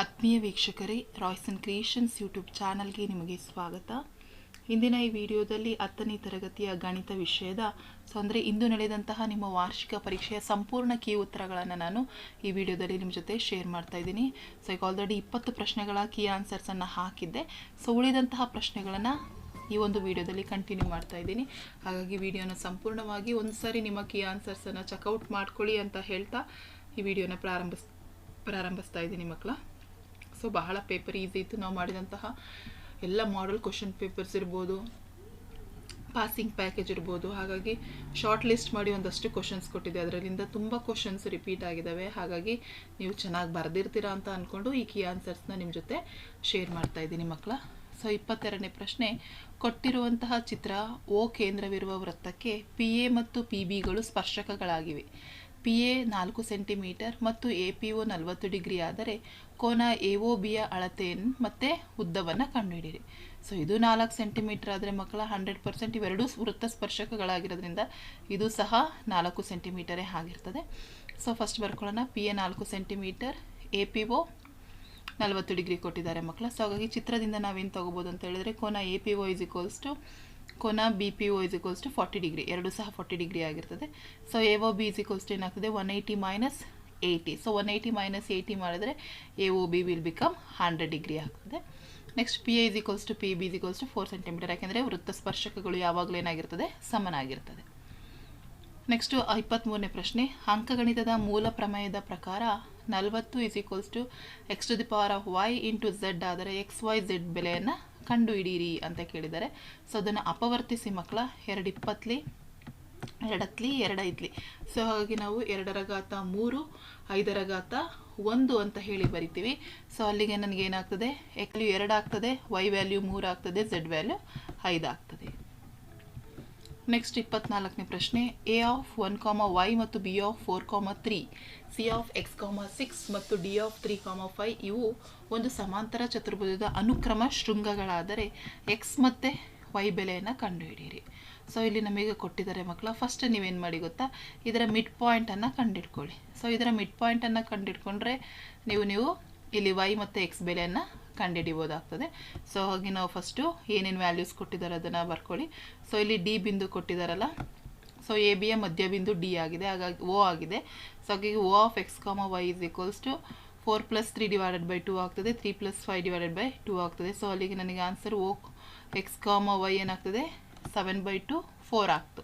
ಆತ್ಮೀಯ ವೀಕ್ಷಕರೇ Royson creations YouTube ಚಾನಲ್ಗೆ ನಿಮಗೆ ಸ್ವಾಗತ. ಇಂದಿನ ಈ ವಿಡಿಯೋದಲ್ಲಿ ಹತ್ತನೇ ತರಗತಿಯ ಗಣಿತ ವಿಷಯದ ಸೊ ಅಂದರೆ ಇಂದು ನಡೆದಂತಹ ನಿಮ್ಮ ವಾರ್ಷಿಕ ಪರೀಕ್ಷೆಯ ಸಂಪೂರ್ಣ ಕೀ ಉತ್ತರಗಳನ್ನು ನಾನು ಈ ವಿಡಿಯೋದಲ್ಲಿ ನಿಮ್ಮ ಜೊತೆ ಶೇರ್ ಮಾಡ್ತಾ ಇದ್ದೀನಿ. ಸೊ ಈಗ ಆಲ್ರೆಡಿ ಇಪ್ಪತ್ತು ಪ್ರಶ್ನೆಗಳ ಕೀ ಆನ್ಸರ್ಸನ್ನು ಹಾಕಿದ್ದೆ. ಸೊ ಉಳಿದಂತಹ ಪ್ರಶ್ನೆಗಳನ್ನು ಈ ಒಂದು ವಿಡಿಯೋದಲ್ಲಿ ಕಂಟಿನ್ಯೂ ಮಾಡ್ತಾ ಇದ್ದೀನಿ. ಹಾಗಾಗಿ ವಿಡಿಯೋನ ಸಂಪೂರ್ಣವಾಗಿ ಒಂದು ಸಾರಿ ನಿಮ್ಮ ಕೀ ಆನ್ಸರ್ಸನ್ನು ಚೆಕ್ಔಟ್ ಮಾಡ್ಕೊಳ್ಳಿ ಅಂತ ಹೇಳ್ತಾ ಈ ವಿಡಿಯೋನ ಪ್ರಾರಂಭಿಸ್, ಪ್ರಾರಂಭಿಸ್ತಾ ಇದ್ದೀನಿ ಮಕ್ಕಳ. ಸೊ ಬಹಳ ಪೇಪರ್ ಈಸಿ ಇತ್ತು. ನಾವು ಮಾಡಿದಂತಹ ಎಲ್ಲ ಮಾಡಲ್ ಕ್ವಶನ್ ಪೇಪರ್ಸ್ ಇರ್ಬೋದು ಪಾಸಿಂಗ್ ಪ್ಯಾಕೇಜ್ ಇರ್ಬೋದು. ಹಾಗಾಗಿ ಶಾರ್ಟ್ ಲಿಸ್ಟ್ ಮಾಡಿ ಒಂದಷ್ಟು ಕ್ವಶನ್ಸ್ ಕೊಟ್ಟಿದೆ ಅದರಲ್ಲಿಂದ ತುಂಬ ಕ್ವಶನ್ಸ್ ರಿಪೀಟ್ ಆಗಿದ್ದಾವೆ ಹಾಗಾಗಿ ನೀವು ಚೆನ್ನಾಗಿ ಬರೆದಿರ್ತೀರಾ ಅಂತ ಅಂದ್ಕೊಂಡು ಈ ಕೀ ಆನ್ಸರ್ಸ್ನ ನಿಮ್ಮ ಜೊತೆ ಶೇರ್ ಮಾಡ್ತಾ ಇದ್ದೀನಿ ಮಕ್ಕಳ. ಸೊ ಇಪ್ಪತ್ತೆರಡನೇ ಪ್ರಶ್ನೆ, ಕೊಟ್ಟಿರುವಂತಹ ಚಿತ್ರ ಓ ಕೇಂದ್ರವಿರುವ ವೃತ್ತಕ್ಕೆ ಪಿ ಎ ಮತ್ತು ಪಿ ಬಿಗಳು ಸ್ಪರ್ಶಕಗಳಾಗಿವೆ. ಪಿ ಎ ನಾಲ್ಕು ಸೆಂಟಿಮೀಟರ್ ಮತ್ತು ಎ ಪಿ ಒ ನಲವತ್ತು ಡಿಗ್ರಿ ಆದರೆ ಕೋನ ಎ ಒ ಬಿಯ ಅಳತೆಯನ್ನು ಮತ್ತು ಉದ್ದವನ್ನು ಕಂಡುಹಿಡಿಯಿರಿ. ಸೊ ಇದು ನಾಲ್ಕು ಸೆಂಟಿಮೀಟರ್ ಆದರೆ ಮಕ್ಕಳ ಹಂಡ್ರೆಡ್ ಪರ್ಸೆಂಟ್ ಇವೆರಡೂ ವೃತ್ತ ಸ್ಪರ್ಶಕಗಳಾಗಿರೋದ್ರಿಂದ ಇದು ಸಹ ನಾಲ್ಕು ಸೆಂಟಿಮೀಟರೇ ಆಗಿರ್ತದೆ. ಸೊ ಫಸ್ಟ್ ಬರ್ಕೊಳ್ಳೋಣ. ಪಿ ಎ ನಾಲ್ಕು ಸೆಂಟಿಮೀಟರ್, ಎ ಪಿ ಒ ನಲವತ್ತು ಡಿಗ್ರಿ ಕೊಟ್ಟಿದ್ದಾರೆ ಮಕ್ಕಳ. ಸೊ ಹಾಗಾಗಿ ಚಿತ್ರದಿಂದ ನಾವೇನು ತೊಗೋಬೋದು ಅಂತ ಹೇಳಿದ್ರೆ ಕೋನ A P O is equals to ಕೋನ B P O is equals to forty degree ಎರಡು ಸಹ ಫಾರ್ಟಿ ಡಿಗ್ರಿ ಆಗಿರ್ತದೆ. So A O B is equals to ಏನಾಗ್ತದೆ? One eighty minus eighty so one eighty minus eighty ಮಾಡಿದ್ರೆ A O B will become hundred degree ಆಗ್ತದೆ. Next P A is equals to P B is equals to four centimetre ಯಾಕೆಂದರೆ ವೃತ್ತ ಸ್ಪರ್ಶಕಗಳು ಯಾವಾಗಲೂ ಏನಾಗಿರ್ತದೆ? ಸಮನಾಗಿರ್ತದೆ. Next ಇಪ್ಪತ್ತ್ಮೂರನೇ ಪ್ರಶ್ನೆ. ಅಂಕಗಣಿತದ ಮೂಲ ಪ್ರಮೇಯದ ಪ್ರಕಾರ ನಲವತ್ತು is equals to X to the power of Y into Z ಆದರೆ ಎಕ್ಸ್ ವೈ ಝೆಡ್ ಬೆಲೆಯನ್ನು ಕಂಡುಹಿಡೀರಿ ಅಂತ ಕೇಳಿದ್ದಾರೆ. ಸೊ ಅದನ್ನು ಅಪವರ್ತಿಸಿ ಮಕ್ಕಳ, ಎರಡು ಇಪ್ಪತ್ತಲಿ ಎರಡತ್ಲಿ, ಎರಡು ಐದ್ಲಿ ಸೊ ಹಾಗಾಗಿ ನಾವು ಎರಡರ ಘಾತ ಮೂರು ಐದರ ಘಾತ ಒಂದು ಅಂತ ಹೇಳಿ ಬರಿತೀವಿ. ಸೊ ಅಲ್ಲಿಗೆ ನನಗೆ ಏನಾಗ್ತದೆ? ಎಕ್ ವ್ಯಾಲ್ಯೂ ಎರಡು ಆಗ್ತದೆ ವೈ ವ್ಯಾಲ್ಯೂ ಮೂರು ಆಗ್ತದೆ ಝೆಡ್ ವ್ಯಾಲ್ಯೂ ಐದು ಆಗ್ತದೆ. ನೆಕ್ಸ್ಟ್ ಇಪ್ಪತ್ನಾಲ್ಕನೇ ಪ್ರಶ್ನೆ. A of one comma Y ಮತ್ತು B of four comma three C of X comma six ಮತ್ತು D of three comma five ಇವು ಒಂದು ಸಮಾಂತರ ಚತುರ್ಭುಜದ ಅನುಕ್ರಮ ಶೃಂಗಗಳಾದರೆ ಎಕ್ಸ್ ಮತ್ತು ವೈ ಬೆಲೆಯನ್ನು ಕಂಡುಹಿಡಿಯಿರಿ. ಸೊ ಇಲ್ಲಿ ನಮಗೆ ಕೊಟ್ಟಿದ್ದಾರೆ ಮಕ್ಕಳ ಫಸ್ಟ್ ನೀವೇನು ಮಾಡಿ ಗೊತ್ತಾ? ಇದರ ಮಿಡ್ ಪಾಯಿಂಟನ್ನು ಕಂಡಿಡ್ಕೊಳ್ಳಿ. ಸೊ ಇದರ ಮಿಡ್ ಪಾಯಿಂಟನ್ನು ಕಂಡಿಡ್ಕೊಂಡ್ರೆ ನೀವು ನೀವು ಇಲ್ಲಿ ವೈ ಮತ್ತು ಎಕ್ಸ್ ಬೆಲೆಯನ್ನು ಕಂಡುಹಿಡಿಬೋದಾಗ್ತದೆ ಸೊ ಹಾಗೆ ನಾವು ಫಸ್ಟು ಏನೇನು ವ್ಯಾಲ್ಯೂಸ್ ಕೊಟ್ಟಿದ್ದಾರೆ ಅದನ್ನು ಬರ್ಕೊಳ್ಳಿ. ಸೊ ಇಲ್ಲಿ ಡಿ ಬಿಂದು ಕೊಟ್ಟಿದ್ದಾರಲ್ಲ. ಸೊ ಎ ಬಿಯ ಮಧ್ಯ ಬಿಂದು ಡಿ ಆಗಿದೆ. ಹಾಗಾಗಿ ಓ ಆಗಿದೆ. ಸೊ ಹಾಗಾಗಿ O of X comma Y is equals to four plus three divided by two ಆಗ್ತದೆ. Three plus five divided by two ಆಗ್ತದೆ. ಸೊ ಅಲ್ಲಿಗೆ ನನಗೆ answer O X comma Y ಏನಾಗ್ತದೆ? ಸೆವೆನ್ ಬೈ ಟು ಫೋರ್ ಆಗ್ತು.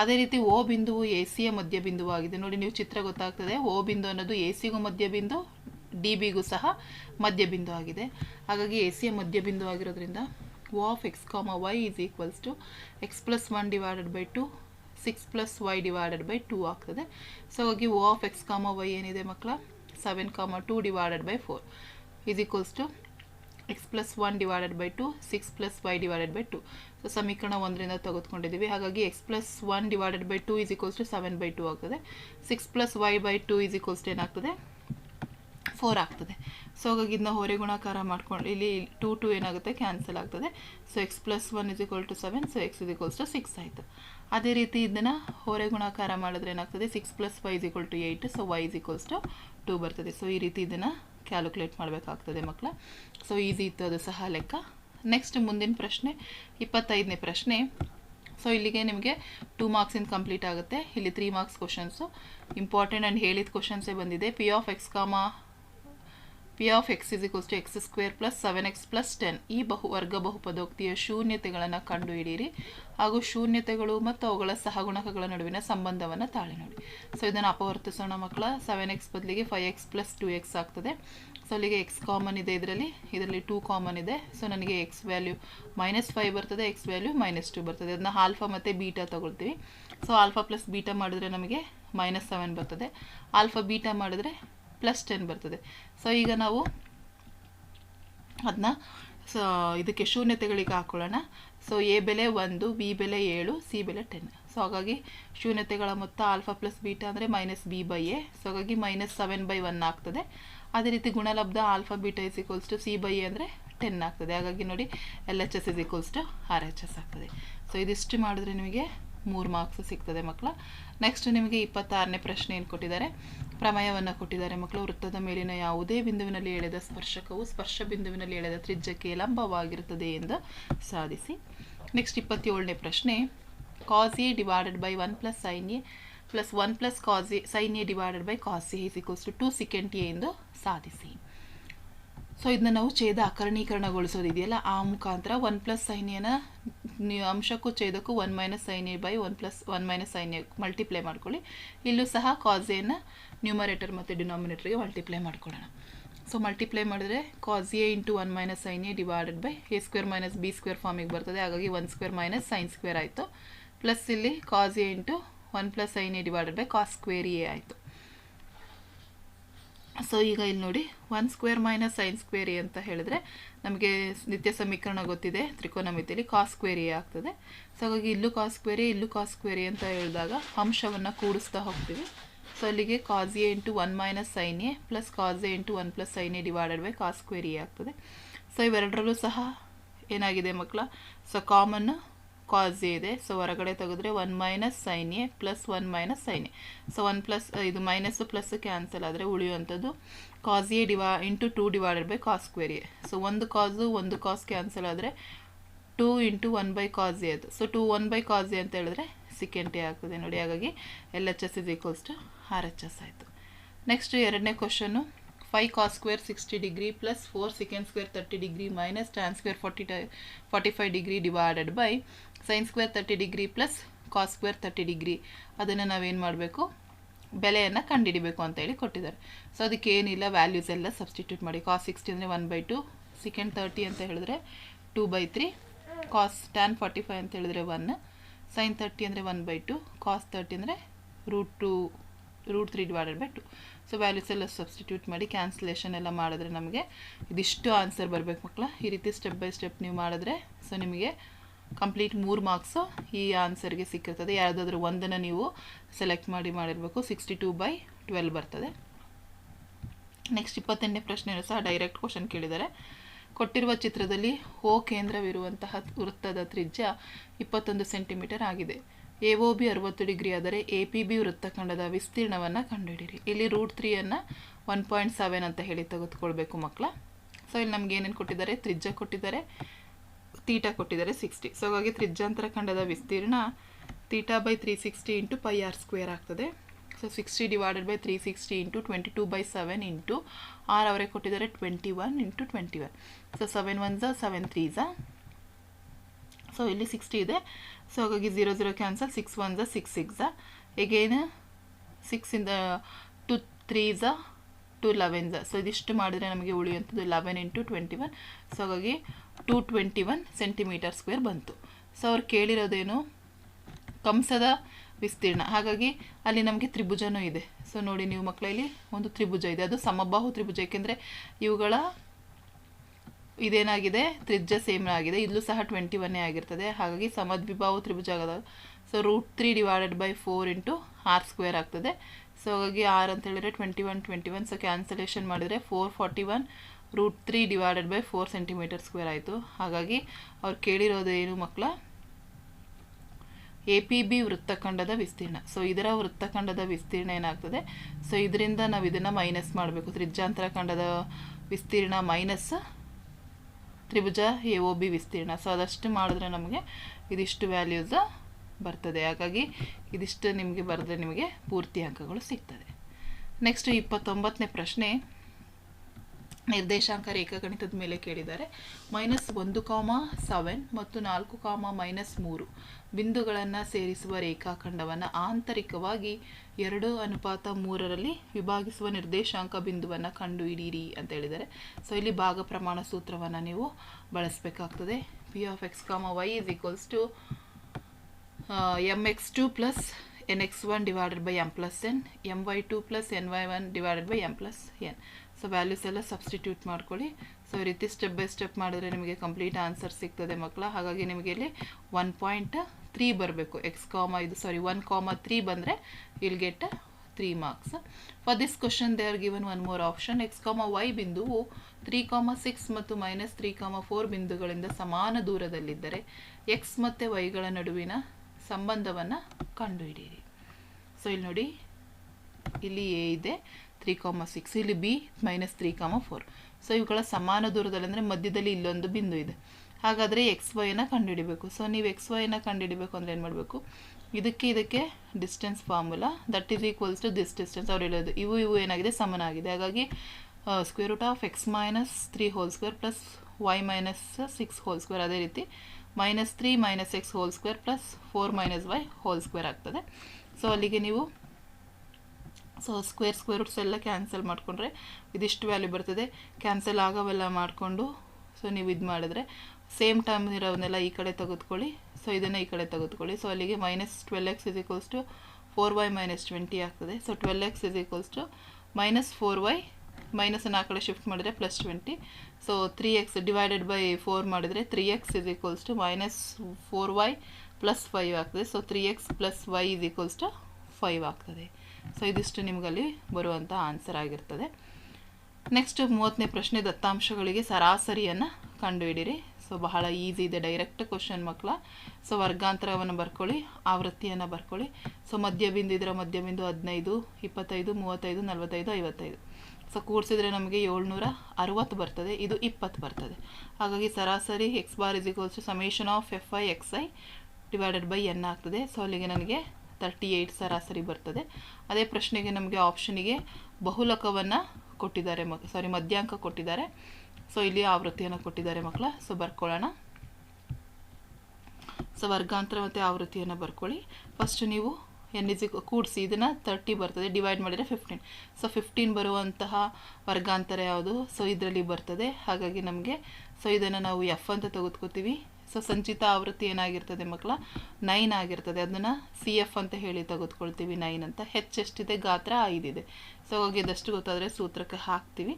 ಅದೇ ರೀತಿ ಓ ಬಿಂದುವು ಎ ಸಿಯ ಮಧ್ಯ ಬಿಂದುವಾಗಿದೆ ನೋಡಿ, ನೀವು ಚಿತ್ರ ಗೊತ್ತಾಗ್ತದೆ. ಓ ಬಿಂದು ಅನ್ನೋದು ಎ ಸಿಗೂ ಮಧ್ಯ ಬಿಂದು ಡಿ ಬಿಗೂ ಸಹ ಮಧ್ಯ ಬಿಂದು ಆಗಿದೆ. ಹಾಗಾಗಿ ಎ ಸಿಯ ಮಧ್ಯ ಬಿಂದು ಆಗಿರೋದ್ರಿಂದ O of X comma Y is equals to X plus one divided by two six plus Y divided by two ಆಗ್ತದೆ. ಸೊ ಹಾಗಾಗಿ O of X comma Y ಏನಿದೆ ಮಕ್ಕಳ seven comma two divided by four is equals to X plus one divided by two six plus Y divided by two so ಸಮೀಕರಣ ಒಂದರಿಂದ ತೆಗೆದುಕೊಂಡಿದ್ದೀವಿ. ಹಾಗಾಗಿ X plus one divided by two is equals to seven by two ಆಗ್ತದೆ. Six plus Y by two is equals to ಏನಾಗ್ತದೆ? Four ಆಗ್ತದೆ. So ಹಾಗಾಗಿ ಇದನ್ನ ಹೊರೆ ಗುಣಾಕಾರ ಮಾಡ್ಕೊಂಡು ಇಲ್ಲಿ ಟು ಟು ಏನಾಗುತ್ತೆ? ಕ್ಯಾನ್ಸಲ್ ಆಗ್ತದೆ. So X plus one is equal to seven so X is equals to six ಆಯಿತು. ಅದೇ ರೀತಿ ಇದನ್ನು ಹೊರೆ ಗುಣಾಕಾರ ಮಾಡಿದ್ರೆ ಏನಾಗ್ತದೆ? Six plus Y is equal to eight so Y is equals to two ಬರ್ತದೆ. ಸೊ ಈ ರೀತಿ ಇದನ್ನು ಕ್ಯಾಲ್ಕುಲೇಟ್ ಮಾಡಬೇಕಾಗ್ತದೆ ಮಕ್ಕಳ ಸೊ ಈಸಿ ಇತ್ತು ಅದು ಸಹ ಲೆಕ್ಕ. ನೆಕ್ಸ್ಟ್ ಮುಂದಿನ ಪ್ರಶ್ನೆ, ಇಪ್ಪತ್ತೈದನೇ ಪ್ರಶ್ನೆ. ಸೊ ಇಲ್ಲಿಗೆ ನಿಮಗೆ ಟೂ ಮಾರ್ಕ್ಸಿಂದ ಕಂಪ್ಲೀಟ್ ಆಗುತ್ತೆ. ಇಲ್ಲಿ three marks questions important and ಹೇಳಿದ ಕ್ವಶನ್ಸೇ ಬಂದಿದೆ. P of X comma P of X is equals to X square plus seven X plus ten ಈ ಬಹು ವರ್ಗ ಬಹುಪದೋಕ್ತಿಯ ಶೂನ್ಯತೆಗಳನ್ನು ಕಂಡುಹಿಡಿಯಿರಿ. ಹಾಗೂ ಶೂನ್ಯತೆಗಳು ಮತ್ತು ಅವುಗಳ ಸಹಗುಣಕಗಳ ನಡುವಿನ ಸಂಬಂಧವನ್ನು ತಾಳೆ ನೋಡಿ. ಸೊ ಇದನ್ನು ಅಪವರ್ತಿಸೋಣ ಮಕ್ಕಳ. ಸೆವೆನ್ ಎಕ್ಸ್ ಬದಲಿಗೆ five X plus two X ಆಗ್ತದೆ. ಸೊ ಅಲ್ಲಿಗೆ ಎಕ್ಸ್ ಕಾಮನ್ ಇದೆ ಇದರಲ್ಲಿ. ಇದರಲ್ಲಿ ಟೂ ಕಾಮನ್ ಇದೆ. ಸೊ ನನಗೆ ಎಕ್ಸ್ ವ್ಯಾಲ್ಯೂ ಮೈನಸ್ ಫೈವ್ ಬರ್ತದೆ. ಎಕ್ಸ್ ವ್ಯಾಲ್ಯೂ ಮೈನಸ್ ಟು ಬರ್ತದೆ. ಅದನ್ನ ಆಲ್ಫಾ ಮತ್ತು ಬೀಟಾ ತೊಗೊಳ್ತೀವಿ. ಸೊ ಆಲ್ಫಾ ಪ್ಲಸ್ ಬೀಟಾ ಮಾಡಿದ್ರೆ ನಮಗೆ ಮೈನಸ್ ಸೆವೆನ್ ಬರ್ತದೆ. ಆಲ್ಫಾ ಬೀಟಾ ಮಾಡಿದ್ರೆ ಪ್ಲಸ್ ಟೆನ್ ಬರ್ತದೆ. ಸೊ ಈಗ ನಾವು ಅದನ್ನ ಸೊ ಇದಕ್ಕೆ ಶೂನ್ಯತೆಗಳಿಗೆ ಹಾಕೊಳ್ಳೋಣ. ಸೊ ಎ ಬೆಲೆ ಒಂದು, ಬಿ ಬೆಲೆ ಏಳು, ಸಿ ಬೆಲೆ ಟೆನ್ ಸೊ ಹಾಗಾಗಿ ಶೂನ್ಯತೆಗಳ ಮೊತ್ತ ಆಲ್ಫಾ ಪ್ಲಸ್ ಬೀಟಾ ಅಂದರೆ minus B by A. So ಹಾಗಾಗಿ ಮೈನಸ್ ಸೆವೆನ್ ಬೈ ಒನ್ ಆಗ್ತದೆ. ಅದೇ ರೀತಿ ಗುಣಲಬ್ಧ alpha beta is equals to C by A ಅಂದರೆ ಟೆನ್ ಆಗ್ತದೆ. ಹಾಗಾಗಿ ನೋಡಿ L H S is equals to R H S ಆಗ್ತದೆ. ಸೊ ಇದಿಷ್ಟು ಮಾಡಿದ್ರೆ ನಿಮಗೆ ಮೂರು ಮಾರ್ಕ್ಸ್ ಸಿಗ್ತದೆ ಮಕ್ಕಳ. ನೆಕ್ಸ್ಟ್ ನಿಮಗೆ ಇಪ್ಪತ್ತಾರನೇ ಪ್ರಶ್ನೆ ಏನು ಕೊಟ್ಟಿದ್ದಾರೆ? ಪ್ರಮೇಯವನ್ನು ಕೊಟ್ಟಿದ್ದಾರೆ ಮಕ್ಕಳು. ವೃತ್ತದ ಮೇಲಿನ ಯಾವುದೇ ಬಿಂದುವಿನಲ್ಲಿ ಎಳೆದ ಸ್ಪರ್ಶಕವು ಸ್ಪರ್ಶ ಬಿಂದುವಿನಲ್ಲಿ ಎಳೆದ ತ್ರಿಜ್ಯಕ್ಕೆ ಲಂಬವಾಗಿರುತ್ತದೆ ಎಂದು ಸಾಧಿಸಿ. ನೆಕ್ಸ್ಟ್ ಇಪ್ಪತ್ತೇಳನೇ ಪ್ರಶ್ನೆ. Cos A divided by one plus sin A plus one plus cos A sin A divided by cos A is equals to two second A ಎಂದು ಸಾಧಿಸಿ. ಸೊ ಇದನ್ನ ನಾವು ಛೇದ ಅಕರಣೀಕರಣಗೊಳಿಸೋದಿದೆಯಲ್ಲ ಆ ಮುಖಾಂತರ ಒನ್ ಪ್ಲಸ್ ಸೈನ್ಯನ ಅಂಶಕ್ಕೂ ಛೇದಕ್ಕೂ one minus sine A by one plus one minus ಸೈನ್ಯ ಮಲ್ಟಿಪ್ಲೈ ಮಾಡ್ಕೊಳ್ಳಿ. ಇಲ್ಲೂ ಸಹ ಕಾಸ್ ಎನ ನ್ಯೂಮರೇಟರ್ ಮತ್ತು ಡಿನಾಮಿನೇಟರ್ಗೆ ಮಲ್ಟಿಪ್ಲೈ ಮಾಡ್ಕೊಳ್ಳೋಣ. ಸೊ ಮಲ್ಟಿಪ್ಲೈ ಮಾಡಿದ್ರೆ cos A into one minus sin A divided by A square minus B square ಫಾರ್ಮಿಗೆ ಬರ್ತದೆ. ಹಾಗಾಗಿ one square minus sin square ಆಯಿತು. ಪ್ಲಸ್ ಇಲ್ಲಿ cos A into one plus sin A divided by cos square A ಆಯಿತು. So ಈಗ ಇಲ್ಲಿ ನೋಡಿ one square minus sine square ಅಂತ ಹೇಳಿದ್ರೆ ನಮಗೆ ನಿತ್ಯ ಸಮೀಕರಣ ಗೊತ್ತಿದೆ, ತ್ರಿಕೋನಮಿತಿಯಲ್ಲಿ ಕಾಸ್ ಸ್ಕ್ವೇರ್ ಆಗ್ತದೆ. ಸೊ ಹಾಗಾಗಿ ಇಲ್ಲೂ ಕಾಸ್ ಸ್ಕ್ವೇರ್ ಇಲ್ಲೂ ಕಾಸ್ ಸ್ಕ್ವೇರ್ ಅಂತ ಹೇಳಿದಾಗ ಅಂಶವನ್ನು ಕೂಡಿಸ್ತಾ ಹೋಗ್ತೀವಿ. ಸೊ ಅಲ್ಲಿಗೆ cos A into one minus sine A plus cos A into one plus sine A divided by cos square ಆಗ್ತದೆ. ಸೊ ಇವೆರಡರಲ್ಲೂ ಸಹ ಏನಾಗಿದೆ ಮಕ್ಕಳ? ಸೊ ಕಾಮನ್ ಕಾಸ್ ಎ ಇದೆ. ಸೊ ಹೊರಗಡೆ ತೆಗೆದ್ರೆ one minus sine A plus one minus sine A so one plus ಇದು minus plus cancel ಆದರೆ ಉಳಿಯುವಂಥದ್ದು cos A ಡಿವಾ into two divided by cos square A so ಒಂದು ಕಾಸು ಒಂದು cos cancel ಆದರೆ two into one by cos A ಅದು. So two one by cos A ಅಂತ ಹೇಳಿದ್ರೆ second A ಆಗ್ತದೆ. ನೋಡಿ, ಹಾಗಾಗಿ L H S is equals to R H S ಆಯಿತು. ನೆಕ್ಸ್ಟ್ ಎರಡನೇ question five cos square sixty degree plus four second square thirty degree minus tan square forty tie forty five degree divided by sine square thirty degree plus cos square thirty degree ಅದನ್ನು ನಾವೇನು ಮಾಡಬೇಕು? ಬೆಲೆಯನ್ನು ಕಂಡುಹಿಡಿಬೇಕು ಅಂತ ಹೇಳಿ ಕೊಟ್ಟಿದ್ದಾರೆ. So ಅದಕ್ಕೆ ಏನಿಲ್ಲ ವ್ಯಾಲ್ಯೂಸ್ ಎಲ್ಲ ಸಬ್ಸ್ಟಿಟ್ಯೂಟ್ ಮಾಡಿ. ಕಾಸ್ ಸಿಕ್ಸ್ಟಿ ಅಂದರೆ one by two second thirty ಅಂತ ಹೇಳಿದ್ರೆ two by three cos tan forty five ಅಂತ ಹೇಳಿದ್ರೆ ಒನ್ ಸೈನ್ ತರ್ಟಿ ಅಂದರೆ one by two cos thirty ಅಂದರೆ root two root three divided by two so values ಎಲ್ಲ substitute ಮಾಡಿ cancellation ಎಲ್ಲ ಮಾಡಿದ್ರೆ ನಮಗೆ ಇದಿಷ್ಟು ಆನ್ಸರ್ ಬರಬೇಕು ಮಕ್ಕಳ. ಈ ರೀತಿ ಸ್ಟೆಪ್ ಬೈ ಸ್ಟೆಪ್ ನೀವು ಮಾಡಿದ್ರೆ ಸೊ ನಿಮಗೆ ಕಂಪ್ಲೀಟ್ ಮೂರು ಮಾರ್ಕ್ಸು ಈ ಆನ್ಸರ್ಗೆ ಸಿಕ್ಕಿರ್ತದೆ. ಯಾವುದಾದ್ರೂ ಒಂದನ್ನು ನೀವು ಸೆಲೆಕ್ಟ್ ಮಾಡಿ ಮಾಡಿರಬೇಕು. ಸಿಕ್ಸ್ಟಿ ಟೂ ಬೈ ಟ್ವೆಲ್ ಬರ್ತದೆ. ನೆಕ್ಸ್ಟ್ ಇಪ್ಪತ್ತೆಂಟನೇ ಪ್ರಶ್ನೆಯೂ ಸಹ ಡೈರೆಕ್ಟ್ ಕ್ವಶನ್ ಕೇಳಿದ್ದಾರೆ. ಕೊಟ್ಟಿರುವ ಚಿತ್ರದಲ್ಲಿ ಓ ಕೇಂದ್ರವಿರುವಂತಹ ವೃತ್ತದ ತ್ರಿಜ್ಯ ಇಪ್ಪತ್ತೊಂದು ಸೆಂಟಿಮೀಟರ್ ಆಗಿದೆ. ಎ ಒ ಬಿ ಅರವತ್ತು ಡಿಗ್ರಿ ಆದರೆ ಎ ಪಿ ಬಿ ವೃತ್ತಖಂಡದ ವಿಸ್ತೀರ್ಣವನ್ನು ಕಂಡುಹಿಡಿಯಿರಿ. ಇಲ್ಲಿ ರೂಟ್ ತ್ರೀಯನ್ನು ಒನ್ ಪಾಯಿಂಟ್ ಸೆವೆನ್ ಅಂತ ಹೇಳಿ ತೆಗೆದುಕೊಳ್ಬೇಕು ಮಕ್ಕಳ. ಸೊ ಇಲ್ಲಿ ನಮ್ಗೆ ಏನೇನು ಕೊಟ್ಟಿದ್ದಾರೆ? ತ್ರಿಜ್ಯ ಕೊಟ್ಟಿದ್ದಾರೆ. ತೀಟ ಕೊಟ್ಟಿದ್ದಾರೆ ಸಿಕ್ಸ್ಟಿ. ಸೊ ಹಾಗಾಗಿ ತ್ರಿಜ್ಯಾಂತರ ಖಂಡದ ವಿಸ್ತೀರ್ಣ theta by three sixty into pi R square ಆಗ್ತದೆ. So sixty divided by three sixty into twenty two by seven into R ಅವರೇ ಕೊಟ್ಟಿದ್ದಾರೆ twenty one into twenty one so seven one Jha seven three ಝಾ so ಇಲ್ಲಿ sixty ಇದೆ. So ಹಾಗಾಗಿ zero zero cancel six one Jha six six again ಇಂದ two three two eleven ಝಾ so ಇದಿಷ್ಟು ಮಾಡಿದರೆ ನಮಗೆ ಉಳಿಯುವಂಥದ್ದು eleven into twenty one so ಹಾಗಾಗಿ two twenty one centimetre square ಬಂತು. ಸೊ ಅವ್ರು ಕೇಳಿರೋದೇನು? ಕಂಸದ ವಿಸ್ತೀರ್ಣ. ಹಾಗಾಗಿ ಅಲ್ಲಿ ನಮಗೆ ತ್ರಿಭುಜನೂ ಇದೆ. ಸೊ ನೋಡಿ ನೀವು ಮಕ್ಕಳಲ್ಲಿ ಒಂದು ತ್ರಿಭುಜ ಇದೆ. ಅದು ಸಮಬಾಹು ತ್ರಿಭುಜ. ಏಕೆಂದರೆ ಇವುಗಳ ಇದೇನಾಗಿದೆ? ತ್ರಿಜ್ಯ ಸೇಮ್ ಆಗಿದೆ. ಇಲ್ಲೂ ಸಹ ಟ್ವೆಂಟಿ ಒನ್ನೇ ಆಗಿರ್ತದೆ. ಹಾಗಾಗಿ ಸಮದ್ವಿಭಾವು ತ್ರಿಭುಜ ಆಗದ so root three divided by four into R square ಆಗ್ತದೆ. ಸೊ ಹಾಗಾಗಿ ಆರ್ ಅಂತ ಹೇಳಿದ್ರೆ twenty one twenty one so cancellation ಮಾಡಿದರೆ four forty one root three divided by four centimetre square ಆಯಿತು. ಹಾಗಾಗಿ ಅವ್ರು ಕೇಳಿರೋದು ಏನು ಮಕ್ಕಳ? ಎ ಪಿ ಬಿ ವೃತ್ತಖಂಡದ ವಿಸ್ತೀರ್ಣ. ಸೊ ಇದರ ವೃತ್ತಖಂಡದ ವಿಸ್ತೀರ್ಣ ಏನಾಗ್ತದೆ? ಸೊ ಇದರಿಂದ ನಾವು ಇದನ್ನು ಮೈನಸ್ ಮಾಡಬೇಕು. ತ್ರಿಜ್ಯಾಂತರ ಖಂಡದ ವಿಸ್ತೀರ್ಣ ಮೈನಸ್ ತ್ರಿಭುಜ ಎ ಒ ಬಿ ವಿಸ್ತೀರ್ಣ. ಸೊ ಅದಷ್ಟು ಮಾಡಿದ್ರೆ ನಮಗೆ ಇದಿಷ್ಟು ವ್ಯಾಲ್ಯೂಸ್ ಬರ್ತದೆ. ಹಾಗಾಗಿ ಇದಿಷ್ಟು ನಿಮಗೆ ಬರೆದ್ರೆ ನಿಮಗೆ ಪೂರ್ತಿ ಅಂಕಗಳು ಸಿಗ್ತದೆ. ನೆಕ್ಸ್ಟ್ ಇಪ್ಪತ್ತೊಂಬತ್ತನೇ ಪ್ರಶ್ನೆ. ನಿರ್ದೇಶಾಂಕ ರೇಖಾಗಣಿತದ ಮೇಲೆ ಕೇಳಿದ್ದಾರೆ ಮೈನಸ್ ಒಂದು ಕಾಮ ಸೆವೆನ್ ಮತ್ತು ನಾಲ್ಕು ಕಾಮ ಮೈನಸ್ ಮೂರು ಬಿಂದುಗಳನ್ನು ಸೇರಿಸುವ ರೇಖಾಖಂಡವನ್ನು ಆಂತರಿಕವಾಗಿ ಎರಡು ಅನುಪಾತ ಮೂರರಲ್ಲಿ ವಿಭಾಗಿಸುವ ನಿರ್ದೇಶಾಂಕ ಬಿಂದುವನ್ನು ಕಂಡುಹಿಡಿಯಿರಿ ಅಂತ ಹೇಳಿದ್ದಾರೆ ಸೊ ಇಲ್ಲಿ ಭಾಗ ಪ್ರಮಾಣ ಸೂತ್ರವನ್ನು ನೀವು ಬಳಸಬೇಕಾಗ್ತದೆ. P of X comma Y is equals to M X two plus N X one divided by M plus N M Y two plus N Y one divided by M plus N so values ಎಲ್ಲ substitute ಮಾಡ್ಕೊಳ್ಳಿ. So ಈ ರೀತಿ step by step ಮಾಡಿದ್ರೆ ನಿಮಗೆ complete answer ಸಿಗ್ತದೆ ಮಕ್ಕಳ. ಹಾಗಾಗಿ ನಿಮಗೆ ಇಲ್ಲಿ ಒನ್ ಪಾಯಿಂಟ್ ತ್ರೀ ಬರಬೇಕು. ಎಕ್ಸ್ ಕಾಮ ಇದು ಸಾರಿ ಒನ್ ಕಾಮ ತ್ರೀ ಬಂದರೆ will get three marks for this question they are given one more option X comma Y ಬಿಂದುವು ತ್ರೀ ಕಾಮ ಸಿಕ್ಸ್ ಮತ್ತು ಮೈನಸ್ ತ್ರೀ ಕಾಮ ಫೋರ್ ಬಿಂದುಗಳಿಂದ ಸಮಾನ ದೂರದಲ್ಲಿದ್ದರೆ X ಮತ್ತು ವೈಗಳ ನಡುವಿನ ಸಂಬಂಧವನ್ನು ಕಂಡುಹಿಡಿಯಿರಿ. ಸೊ ಇಲ್ಲಿ ನೋಡಿ, ಇಲ್ಲಿ ಎ ಇದೆ. ತ್ರೀ ಕಾಮ ಸಿಕ್ಸ್ ಇಲ್ಲಿ B minus three comma four. So ಇವುಗಳ ಸಮಾನ ದೂರದಲ್ಲಿ ಅಂದರೆ ಮಧ್ಯದಲ್ಲಿ ಇಲ್ಲೊಂದು ಬಿಂದು ಇದೆ. ಹಾಗಾದರೆ ಎಕ್ಸ್ ವೈನ ಕಂಡುಹಿಡಿಬೇಕು. ಸೊ ನೀವು ಎಕ್ಸ್ ವೈನ ಕಂಡುಹಿಡಿಬೇಕು ಅಂದರೆ ಏನು ಮಾಡಬೇಕು? ಇದಕ್ಕೆ ಇದಕ್ಕೆ distance formula that is equals to this distance ಅವ್ರು ಹೇಳೋದು. ಇವು ಇವು ಏನಾಗಿದೆ? ಸಮನಾಗಿದೆ ಹಾಗಾಗಿ square root of X minus three whole square plus Y minus six whole square ಅದೇ ರೀತಿ minus three minus X whole square plus four minus Y whole square ಆಗ್ತದೆ. ಸೊ ಅಲ್ಲಿಗೆ ನೀವು ಸೊ ಸ್ಕ್ವೇರ್ ಸ್ಕ್ವೇರ್ ರೂಟ್ಸ್ ಎಲ್ಲ cancel ಮಾಡಿಕೊಂಡ್ರೆ ಇದಿಷ್ಟು value ಬರ್ತದೆ. Cancel ಆಗೋವೆಲ್ಲ ಮಾಡಿಕೊಂಡು ಸೊ ನೀವು ಇದು ಮಾಡಿದ್ರೆ ಸೇಮ್ ಟೈಮ್ ಇರೋವನ್ನೆಲ್ಲ ಈ ಕಡೆ ತೆಗೆದುಕೊಳ್ಳಿ. ಸೊ ಇದನ್ನು ಈ ಕಡೆ ತೆಗೆದುಕೊಳ್ಳಿ. ಸೊ ಅಲ್ಲಿಗೆ minus twelve X is equals to four Y minus twenty ಆಗ್ತದೆ. So twelve X is equals to minus four Y ಮೈನಸನ್ನು ಆ ಕಡೆ ಶಿಫ್ಟ್ ಮಾಡಿದರೆ plus twenty so three X divided by four ಮಾಡಿದರೆ three X is equals to minus four Y plus five ಆಗ್ತದೆ. So three X plus Y is equals to five ಆಗ್ತದೆ. So ಇದಿಷ್ಟು ನಿಮಗಲ್ಲಿ ಬರುವಂಥ answer ಆಗಿರ್ತದೆ. ನೆಕ್ಸ್ಟ್ ಮೂವತ್ತನೇ ಪ್ರಶ್ನೆ, ದತ್ತಾಂಶಗಳಿಗೆ ಸರಾಸರಿಯನ್ನು ಕಂಡುಹಿಡಿರಿ ಸೊ ಬಹಳ ಈಸಿ ಇದೆ ಡೈರೆಕ್ಟ್ ಕ್ವಶನ್ ಮಕ್ಕಳ. ಸೊ ವರ್ಗಾಂತರವನ್ನು ಬರ್ಕೊಳ್ಳಿ, ಆವೃತ್ತಿಯನ್ನು ಬರ್ಕೊಳ್ಳಿ. ಸೊ ಮಧ್ಯಬಿಂದು ಇದರ ಮಧ್ಯಬಿಂದು ಹದಿನೈದು, ಇಪ್ಪತ್ತೈದು, ಮೂವತ್ತೈದು, ನಲವತ್ತೈದು, ಐವತ್ತೈದು. ಸೊ ಕೂಡಿಸಿದ್ರೆ ನಮಗೆ ಏಳ್ನೂರ ಅರವತ್ತು ಬರ್ತದೆ, ಇದು ಇಪ್ಪತ್ತು ಬರ್ತದೆ. ಹಾಗಾಗಿ ಸರಾಸರಿ X bar is equals to summation of F I X I divided by N ಆಗ್ತದೆ. ಸೊ ಅಲ್ಲಿಗೆ ನನಗೆ ತರ್ಟಿ ಏಯ್ಟ್ ಸರಾಸರಿ ಬರ್ತದೆ. ಅದೇ ಪ್ರಶ್ನೆಗೆ ನಮಗೆ ಆಪ್ಷನಿಗೆ ಬಹುಲಕವನ್ನು ಕೊಟ್ಟಿದ್ದಾರೆ ಮಕ್ ಸಾರಿ ಮಧ್ಯಾಂಕ ಕೊಟ್ಟಿದ್ದಾರೆ. ಸೊ ಇಲ್ಲಿ ಆವೃತ್ತಿಯನ್ನು ಕೊಟ್ಟಿದ್ದಾರೆ ಮಕ್ಕಳ. ಸೊ ಬರ್ಕೊಳ್ಳೋಣ. ಸೊ ವರ್ಗಾಂತರ ಮತ್ತು ಆವೃತ್ತಿಯನ್ನು ಬರ್ಕೊಳ್ಳಿ. ಫಸ್ಟ್ ನೀವು ಎನ್ ಇಸ್ ಕೂಡಿಸಿ, ಇದನ್ನು ತರ್ಟಿ ಬರ್ತದೆ ಡಿವೈಡ್ ಮಾಡಿದರೆ ಫಿಫ್ಟೀನ್ ಸೊ ಫಿಫ್ಟೀನ್ ಬರುವಂತಹ ವರ್ಗಾಂತರ ಯಾವುದು? ಸೊ ಇದರಲ್ಲಿ ಬರ್ತದೆ. ಹಾಗಾಗಿ ನಮಗೆ ಸೊ ಇದನ್ನು ನಾವು ಎಫ್ ಅಂತ ತೆಗೆದುಕೋತೀವಿ. ಸೊ ಸಂಚಿತ ಆವೃತ್ತಿ ಏನಾಗಿರ್ತದೆ ಮಕ್ಕಳ? ನೈನ್ ಆಗಿರ್ತದೆ. ಅದನ್ನು ಸಿ ಎಫ್ ಅಂತ ಹೇಳಿ ತೆಗೆದುಕೊಳ್ತೀವಿ, ನೈನ್ ಅಂತ. ಹೆಚ್ಚೆಷ್ಟಿದೆ ಗಾತ್ರ ಐದಿದೆ. ಸೊ ಹಾಗಾಗಿ ಇದಷ್ಟು ಗೊತ್ತಾದರೆ ಸೂತ್ರಕ್ಕೆ ಹಾಕ್ತೀವಿ.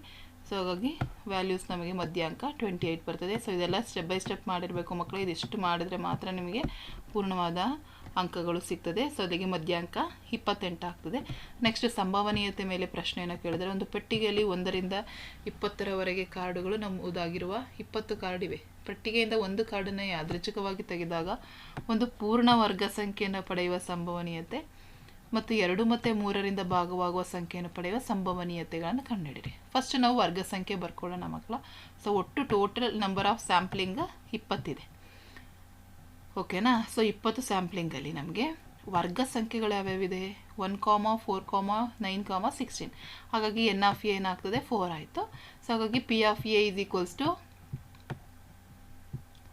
ಸೊ ಹಾಗಾಗಿ ವ್ಯಾಲ್ಯೂಸ್ ನಮಗೆ ಮಧ್ಯಾಂಕ ಟ್ವೆಂಟಿ ಏಯ್ಟ್ ಬರ್ತದೆ. ಸೊ ಇದೆಲ್ಲ ಸ್ಟೆಪ್ ಬೈ ಸ್ಟೆಪ್ ಮಾಡಿರಬೇಕು ಮಕ್ಕಳು. ಇದಿಷ್ಟು ಮಾಡಿದರೆ ಮಾತ್ರ ನಿಮಗೆ ಪೂರ್ಣವಾದ ಅಂಕಗಳು ಸಿಗ್ತದೆ. ಸೊ ಅದಕ್ಕೆ ಮಧ್ಯಾಂಕ ಇಪ್ಪತ್ತೆಂಟು ಆಗ್ತದೆ. ನೆಕ್ಸ್ಟ್ ಸಂಭವನೀಯತೆ ಮೇಲೆ ಪ್ರಶ್ನೆಯನ್ನು ಕೇಳಿದರೆ, ಒಂದು ಪೆಟ್ಟಿಗೆಯಲ್ಲಿ ಒಂದರಿಂದ ಇಪ್ಪತ್ತರವರೆಗೆ ಕಾರ್ಡುಗಳು ನಮ್ಮದಾಗಿರುವ ಇಪ್ಪತ್ತು ಕಾರ್ಡ್ ಇವೆ. ಪೆಟ್ಟಿಗೆಯಿಂದ ಒಂದು ಕಾರ್ಡನ್ನು ಯಾದೃಚ್ಛಿಕವಾಗಿ ತೆಗೆದಾಗ ಒಂದು ಪೂರ್ಣ ವರ್ಗ ಸಂಖ್ಯೆಯನ್ನು ಪಡೆಯುವ ಸಂಭವನೀಯತೆ ಮತ್ತು ಎರಡು ಮತ್ತು ಮೂರರಿಂದ ಭಾಗವಾಗುವ ಸಂಖ್ಯೆಯನ್ನು ಪಡೆಯುವ ಸಂಭವನೀಯತೆಗಳನ್ನು ಕಂಡುಹಿಡಿರಿ ಫಸ್ಟ್ ನಾವು ವರ್ಗ ಸಂಖ್ಯೆ ಬರ್ಕೊಳ್ಳೋಣ ಮಕ್ಕಳ. ಸೊ ಒಟ್ಟು ಟೋಟಲ್ ನಂಬರ್ ಆಫ್ ಸ್ಯಾಂಪ್ಲಿಂಗ್ ಇಪ್ಪತ್ತಿದೆ. ಓಕೆನಾ? ಸೊ ಇಪ್ಪತ್ತು ಸ್ಯಾಂಪ್ಲಿಂಗಲ್ಲಿ ನಮಗೆ ವರ್ಗ ಸಂಖ್ಯೆಗಳು ಯಾವ್ಯಾವಿದೆ? One comma, four comma, nine comma, sixteen. ಹಾಗಾಗಿ ಎನ್ ಆಫ್ ಎ ಏನಾಗ್ತದೆ? ಫೋರ್ ಆಯಿತು. ಸೊ ಹಾಗಾಗಿ P of A is equals to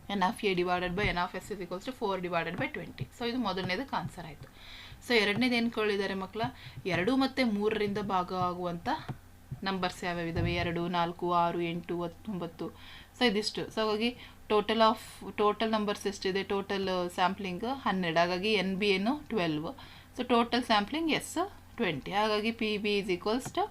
N of A divided by N of S is equals to four divided by twenty so ಇದು ಮೊದಲನೇದಕ್ಕೆ answer ಆಯಿತು. So ಎರಡನೇದು ಏನು ಕೇಳಿದ್ದಾರೆ ಮಕ್ಕಳ? ಎರಡು ಮತ್ತು ಮೂರರಿಂದ ಭಾಗವಾಗುವಂಥ ನಂಬರ್ಸ್ ಯಾವ್ಯಾವಿದ್ದಾವೆ ಎರಡು, ನಾಲ್ಕು, ಆರು, ಎಂಟು, ಹತ್ತೊಂಬತ್ತು. ಸೊ ಇದಿಷ್ಟು. ಸೊ ಹಾಗಾಗಿ ಟೋಟಲ್ ಆಫ್ ಟೋಟಲ್ ನಂಬರ್ಸ್ ಎಷ್ಟಿದೆ ಟೋಟಲ್ ಸ್ಯಾಂಪ್ಲಿಂಗ್ ಹನ್ನೆರಡು ಹಾಗಾಗಿ ಎನ್ ಬಿ ಏನು twelve so total sampling S twenty ಹಾಗಾಗಿ P B is equals to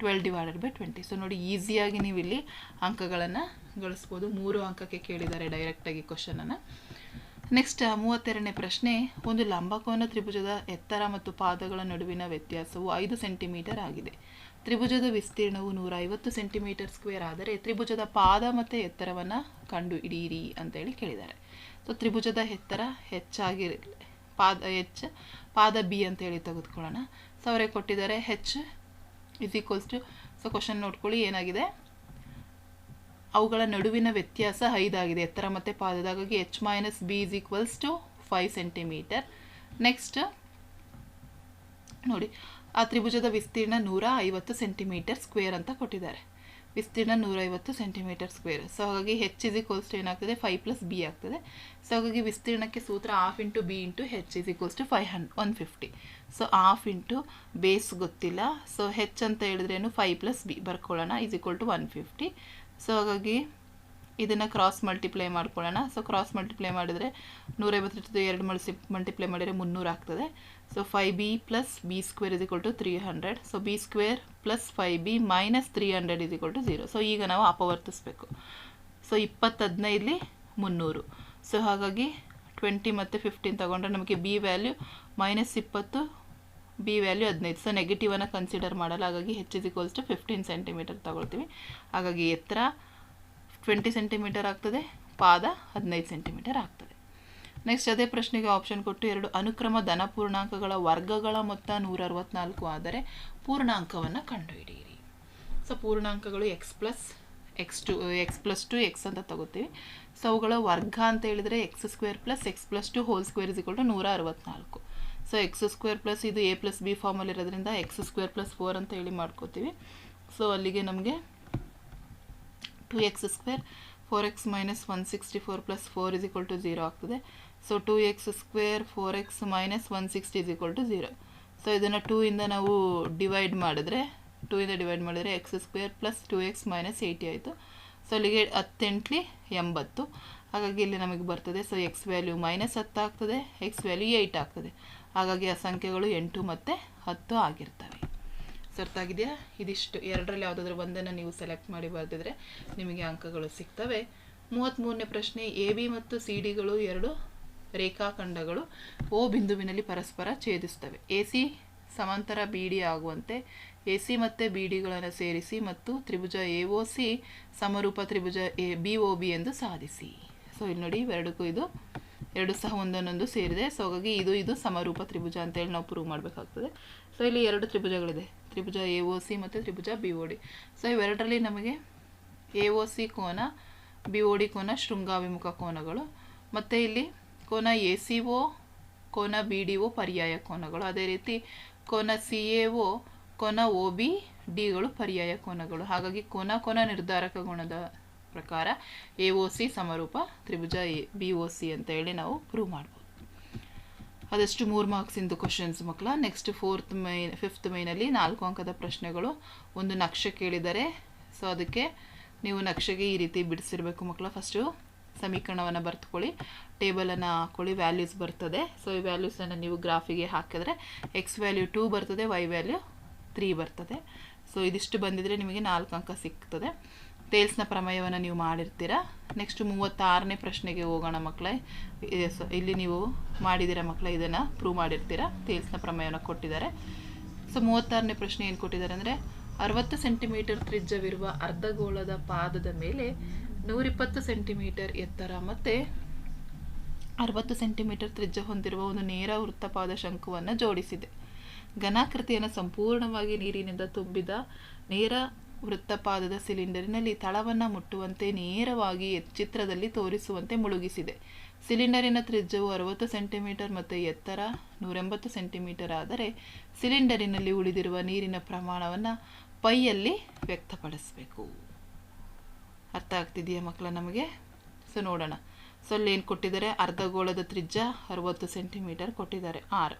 twelve divided by twenty so ನೋಡಿ ಈಸಿಯಾಗಿ ನೀವು ಇಲ್ಲಿ ಅಂಕಗಳನ್ನು ಗಳಿಸ್ಬೋದು. ಮೂರು ಅಂಕಕ್ಕೆ ಕೇಳಿದ್ದಾರೆ ಡೈರೆಕ್ಟಾಗಿ ಕ್ವಶನನ್ನು ನೆಕ್ಸ್ಟ್ ಮೂವತ್ತೆರಡನೇ ಪ್ರಶ್ನೆ, ಒಂದು ಲಂಬಕೋನ ತ್ರಿಭುಜದ ಎತ್ತರ ಮತ್ತು ಪಾದಗಳ ನಡುವಿನ ವ್ಯತ್ಯಾಸವು ಐದು ಸೆಂಟಿಮೀಟರ್ ಆಗಿದೆ. ತ್ರಿಭುಜದ ವಿಸ್ತೀರ್ಣವು ನೂರ ಐವತ್ತು ಸೆಂಟಿಮೀಟರ್ ಸ್ಕ್ವೇರ್ ಆದರೆ ತ್ರಿಭುಜದ ಪಾದ ಮತ್ತು ಎತ್ತರವನ್ನು ಕಂಡು ಹಿಡಿಯಿರಿ ಅಂತೇಳಿ ಕೇಳಿದ್ದಾರೆ. ಸೊ ತ್ರಿಭುಜದ ಎತ್ತರ ಹೆಚ್ಚಾಗಿ ಪಾದ, ಎಚ್, ಪಾದ ಬಿ ಅಂತೇಳಿ ತೆಗೆದುಕೊಳ್ಳೋಣ. ಸೊ ಅವರೇ ಕೊಟ್ಟಿದ್ದಾರೆ H is equals to so question ನೋಡ್ಕೊಳ್ಳಿ, ಏನಾಗಿದೆ? ಅವುಗಳ ನಡುವಿನ ವ್ಯತ್ಯಾಸ ಐದಾಗಿದೆ. ಎತ್ತರ ಮತ್ತು ಪಾದದಾಗಿ H minus B is equals to five centimetre next ನೋಡಿ ಆ ತ್ರಿಭುಜದ ವಿಸ್ತೀರ್ಣ ನೂರ ಐವತ್ತು ಸೆಂಟಿಮೀಟರ್ ಸ್ಕ್ವೇರ್ ಅಂತ ಕೊಟ್ಟಿದ್ದಾರೆ. ವಿಸ್ತೀರ್ಣ ನೂರೈವತ್ತು ಸೆಂಟಿಮೀಟರ್ ಸ್ಕ್ವೇರ್. ಸೊ ಹಾಗಾಗಿ ಹೆಚ್ ಇಸ್ ಈಕ್ವಲ್ಸ್ ಟು ಏನಾಗ್ತದೆ? ಫೈವ್ ಪ್ಲಸ್ ಬಿ ಆಗ್ತದೆ. ಸೊ ಹಾಗಾಗಿ ವಿಸ್ತೀರ್ಣಕ್ಕೆ ಸೂತ್ರ half into B into H is equals to five hundred one fifty so half into base ಗೊತ್ತಿಲ್ಲ. ಸೊ ಹೆಚ್ ಅಂತ ಹೇಳಿದ್ರೇನು five plus B ಬರ್ಕೊಳ್ಳೋಣ. Is equal to one fifty so ಹಾಗಾಗಿ ಇದನ್ನು ಕ್ರಾಸ್ ಮಲ್ಟಿಪ್ಲೈ ಮಾಡ್ಕೊಳ್ಳೋಣ. ಸೊ ಕ್ರಾಸ್ ಮಲ್ಟಿಪ್ಲೈ ಮಾಡಿದರೆ ನೂರೈವತ್ತು ಎರಡು ಮಲ್ಸಿ ಮಲ್ಟಿಪ್ಲೈ ಮಾಡಿದರೆ ಮುನ್ನೂರು ಆಗ್ತದೆ. B plus B square is equal to three hundred so B square plus five B minus three hundred is zero so ಈಗ ನಾವು ಅಪವರ್ತಿಸ್ಬೇಕು. ಸೊ ಇಪ್ಪತ್ತು ಹದಿನೈದಲಿ ಮುನ್ನೂರು. ಸೊ ಹಾಗಾಗಿ ಟ್ವೆಂಟಿ ಮತ್ತು ಫಿಫ್ಟೀನ್ ತಗೊಂಡ್ರೆ ನಮಗೆ ಬಿ ವ್ಯಾಲ್ಯೂ ಮೈನಸ್ ಇಪ್ಪತ್ತು ಬಿ ವ್ಯಾಲ್ಯೂ ಹದಿನೈದು. ಸೊ ನೆಗೆಟಿವನ್ನು ಕನ್ಸಿಡರ್ ಮಾಡಲ್ಲ. ಹಾಗಾಗಿ H is equals to fifteen centimetre ತಗೊಳ್ತೀವಿ. ಹಾಗಾಗಿ ಎತ್ತರ ಟ್ವೆಂಟಿ ಸೆಂಟಿಮೀಟರ್ ಆಗ್ತದೆ, ಪಾದ ಹದಿನೈದು ಸೆಂಟಿಮೀಟರ್ ಆಗ್ತದೆ. ನೆಕ್ಸ್ಟ್ ಅದೇ ಪ್ರಶ್ನೆಗೆ ಆಪ್ಷನ್ ಕೊಟ್ಟು ಎರಡು ಅನುಕ್ರಮ ಧನ ಪೂರ್ಣಾಂಕಗಳ ವರ್ಗಗಳ ಮೊತ್ತ ನೂರ ಅರವತ್ನಾಲ್ಕು ಆದರೆ ಪೂರ್ಣಾಂಕವನ್ನು ಕಂಡುಹಿಡಿಯಿರಿ. So ಪೂರ್ಣಾಂಕಗಳು X plus X two X plus two X ಅಂತ ತಗೋತೀವಿ. ಸೊ ಅವುಗಳ ವರ್ಗ ಅಂತ ಹೇಳಿದರೆ X square plus X plus two whole square is equal to ನೂರ ಅರವತ್ನಾಲ್ಕು ಸೊ ಎಕ್ಸ್ ಸ್ಕ್ವೇರ್ ಪ್ಲಸ್ ಇದು ಎ ಪ್ಲಸ್ ಬಿ ಫಾರ್ಮಲ್ಲಿರೋದ್ರಿಂದ ಎಕ್ಸ್ ಸ್ಕ್ವೇರ್ ಪ್ಲಸ್ ಫೋರ್ ಅಂತ ಹೇಳಿ ಮಾಡ್ಕೋತೀವಿ. ಸೊ ಅಲ್ಲಿಗೆ ನಮಗೆ two X square four X minus one sixty four plus four is equal to zero ಆಗ್ತದೆ. So two X square four X minus one sixty is equal to zero so ಇದನ್ನು two ಇಂದ ನಾವು divide ಮಾಡಿದ್ರೆ two ಇಂದ divide ಮಾಡಿದರೆ X square plus two X minus eighty ಆಯಿತು. So ಅಲ್ಲಿಗೆ ಹತ್ತೆಂಟ್ಲಿ ಎಂಬತ್ತು. ಹಾಗಾಗಿ ಇಲ್ಲಿ ನಮಗೆ ಬರ್ತದೆ. ಸೊ ಎಕ್ಸ್ ವ್ಯಾಲ್ಯೂ ಮೈನಸ್ ಹತ್ತು ಆಗ್ತದೆ ಎಕ್ಸ್ ವ್ಯಾಲ್ಯೂ ಏಯ್ಟ್ ಆಗ್ತದೆ. ಹಾಗಾಗಿ ಆ ಸಂಖ್ಯೆಗಳು ಎಂಟು ಮತ್ತು ಹತ್ತು ಆಗಿರ್ತವೆ. ಸರ್ತ್ ಅರ್ಥ ಆಗಿದೆಯಾ ಇದಿಷ್ಟು. ಎರಡರಲ್ಲಿ ಯಾವುದಾದ್ರೂ ಒಂದನ್ನು ನೀವು ಸೆಲೆಕ್ಟ್ ಮಾಡಿ ಬರೆದಿದ್ರೆ ನಿಮಗೆ ಅಂಕಗಳು ಸಿಗ್ತವೆ. ಮೂವತ್ತ್ಮೂರನೇ ಪ್ರಶ್ನೆ ಎ ಬಿ ಮತ್ತು ಸಿ ಡಿಗಳು ಎರಡು ರೇಖಾಖಂಡಗಳು ಓ ಬಿಂದುವಿನಲ್ಲಿ ಪರಸ್ಪರ ಛೇದಿಸ್ತವೆ ಎ ಸಿ ಸಮಾಂತರ ಬಿ ಡಿ ಆಗುವಂತೆ ಎ ಸಿ ಮತ್ತು ಬಿ ಡಿಗಳನ್ನು ಸೇರಿಸಿ ಮತ್ತು ತ್ರಿಭುಜ ಎ ಒ ಸಿ ಸಮರೂಪ ತ್ರಿಭುಜ ಎ, ಬಿ ಒ ಬಿ ಎಂದು ಸಾಧಿಸಿ. ಸೊ ಇಲ್ಲಿ ನೋಡಿ ಇವೆರಡಕ್ಕೂ ಇದು ಎರಡು ಸಹ ಒಂದನ್ನೊಂದು ಸೇರಿದೆ. ಸೊ ಹಾಗಾಗಿ ಇದು ಇದು ಸಮರೂಪ ತ್ರಿಭುಜ ಅಂತೇಳಿ ನಾವು ಪ್ರೂವ್ ಮಾಡಬೇಕಾಗ್ತದೆ. ಸೊ ಇಲ್ಲಿ ಎರಡು ತ್ರಿಭುಜಗಳಿದೆ. ತ್ರಿಭುಜ ಎ ಒ ಸಿ ಮತ್ತು ತ್ರಿಭುಜ ಬಿ ಒ ಡಿ. ಸೊ ಇವೆರಡರಲ್ಲಿ ನಮಗೆ ಎ ಒ ಸಿ ಕೋನ, ಬಿ ಒ ಡಿ ಕೋನ, ಶೃಂಗಾಭಿಮುಖ ಕೋನಗಳು. ಮತ್ತು ಇಲ್ಲಿ ಕೋನ ಎ ಸಿ ಒ ಕೋನ ಬಿ ಡಿ ಒ ಪರ್ಯಾಯ ಕೋನಗಳು. ಅದೇ ರೀತಿ ಕೋನ ಸಿ ಎ ಒ ಕೋನ ಒ ಬಿ ಡಿಗಳು ಪರ್ಯಾಯ ಕೋನಗಳು. ಹಾಗಾಗಿ ಕೋನ ಕೋನ ನಿರ್ಧಾರಕ ಗುಣದ ಪ್ರಕಾರ ಎ ಒ ಸಿ ಸಮರೂಪ ತ್ರಿಭುಜ ಎ ಬಿ ಒ ಸಿ ಅಂತ ಹೇಳಿ ನಾವು ಪ್ರೂವ್ ಮಾಡ್ಬೋದು. ಅದಷ್ಟು ಮೂರು ಮಾರ್ಕ್ಸಿಂದು ಕ್ವಶನ್ಸ್ ಮಕ್ಕಳ. ನೆಕ್ಸ್ಟ್ ಫೋರ್ತ್ ಮೈ ಫಿಫ್ತ್ ಮೈನಲ್ಲಿ ನಾಲ್ಕು ಅಂಕದ ಪ್ರಶ್ನೆಗಳು. ಒಂದು ನಕ್ಷೆ ಕೇಳಿದರೆ ಸೊ ಅದಕ್ಕೆ ನೀವು ನಕ್ಷೆಗೆ ಈ ರೀತಿ ಬಿಡಿಸಿರ್ಬೇಕು ಮಕ್ಕಳ. ಫಸ್ಟು ಸಮೀಕರಣವನ್ನು ಬರೆದುಕೊಳ್ಳಿ. ಟೇಬಲನ್ನು ಹಾಕ್ಕೊಳ್ಳಿ ವ್ಯಾಲ್ಯೂಸ್ ಬರ್ತದೆ. ಸೊ ಈ ವ್ಯಾಲ್ಯೂಸನ್ನು ನೀವು ಗ್ರಾಫಿಗೆ ಹಾಕಿದ್ರೆ ಎಕ್ಸ್ ವ್ಯಾಲ್ಯೂ ಟೂ ಬರ್ತದೆ ವೈ ವ್ಯಾಲ್ಯೂ ತ್ರೀ ಬರ್ತದೆ. ಸೊ ಇದಿಷ್ಟು ಬಂದಿದ್ರೆ ನಿಮಗೆ ನಾಲ್ಕು ಅಂಕ ಸಿಗ್ತದೆ. ಟೇಲ್ಸ್ನ ಪ್ರಮೇಯವನ್ನು ನೀವು ಮಾಡಿರ್ತೀರ? ನೆಕ್ಸ್ಟ್ ಮೂವತ್ತಾರನೇ ಪ್ರಶ್ನೆಗೆ ಹೋಗೋಣ ಮಕ್ಕಳೇ ಇಲ್ಲಿ ನೀವು ಮಾಡಿದಿರ ಮಕ್ಕಳ ಇದನ್ನು ಪ್ರೂವ್ ಮಾಡಿರ್ತೀರ? ಟೇಲ್ಸ್ನ ಪ್ರಮೇಯವನ್ನು ಕೊಟ್ಟಿದ್ದಾರೆ. ಸೊ ಮೂವತ್ತಾರನೇ ಪ್ರಶ್ನೆ ಏನು ಕೊಟ್ಟಿದ್ದಾರೆ ಅಂದರೆ, ಅರವತ್ತು ಸೆಂಟಿಮೀಟರ್ ತ್ರಿಜ್ಯವಿರುವ ಅರ್ಧಗೋಳದ ಪಾದದ ಮೇಲೆ ನೂರಿಪ್ಪತ್ತು ಸೆಂಟಿಮೀಟರ್ ಎತ್ತರ ಮತ್ತು ಅರವತ್ತು ಸೆಂಟಿಮೀಟರ್ ತ್ರಿಜ್ಯ ಹೊಂದಿರುವ ಒಂದು ನೇರ ವೃತ್ತಪಾದ ಶಂಕುವನ್ನು ಜೋಡಿಸಿದೆ. ಘನಾಕೃತಿಯನ್ನು ಸಂಪೂರ್ಣವಾಗಿ ನೀರಿನಿಂದ ತುಂಬಿದ ನೇರ ವೃತ್ತಪಾದದ ಸಿಲಿಂಡರಿನಲ್ಲಿ ತಳವನ್ನು ಮುಟ್ಟುವಂತೆ ನೇರವಾಗಿ ಚಿತ್ರದಲ್ಲಿ ತೋರಿಸುವಂತೆ ಮುಳುಗಿಸಿದೆ. ಸಿಲಿಂಡರಿನ ತ್ರಿಜ್ಯವು ಅರವತ್ತು ಸೆಂಟಿಮೀಟರ್ ಮತ್ತು ಎತ್ತರ ನೂರೆಂಬತ್ತು ಸೆಂಟಿಮೀಟರ್ ಆದರೆ ಸಿಲಿಂಡರಿನಲ್ಲಿ ಉಳಿದಿರುವ ನೀರಿನ ಪ್ರಮಾಣವನ್ನು ಪೈಯಲ್ಲಿ ವ್ಯಕ್ತಪಡಿಸಬೇಕು. ಅರ್ಥ ಆಗ್ತಿದೆಯಾ ಮಕ್ಕಳ ನಮಗೆ? ಸೊ ನೋಡೋಣ. ಸೊ ಅಲ್ಲಿ ಏನು ಕೊಟ್ಟಿದ್ದಾರೆ ಅರ್ಧಗೋಳದ ತ್ರಿಜ್ಯ ಅರವತ್ತು ಸೆಂಟಿಮೀಟರ್ ಕೊಟ್ಟಿದ್ದಾರೆ, ಆರ್.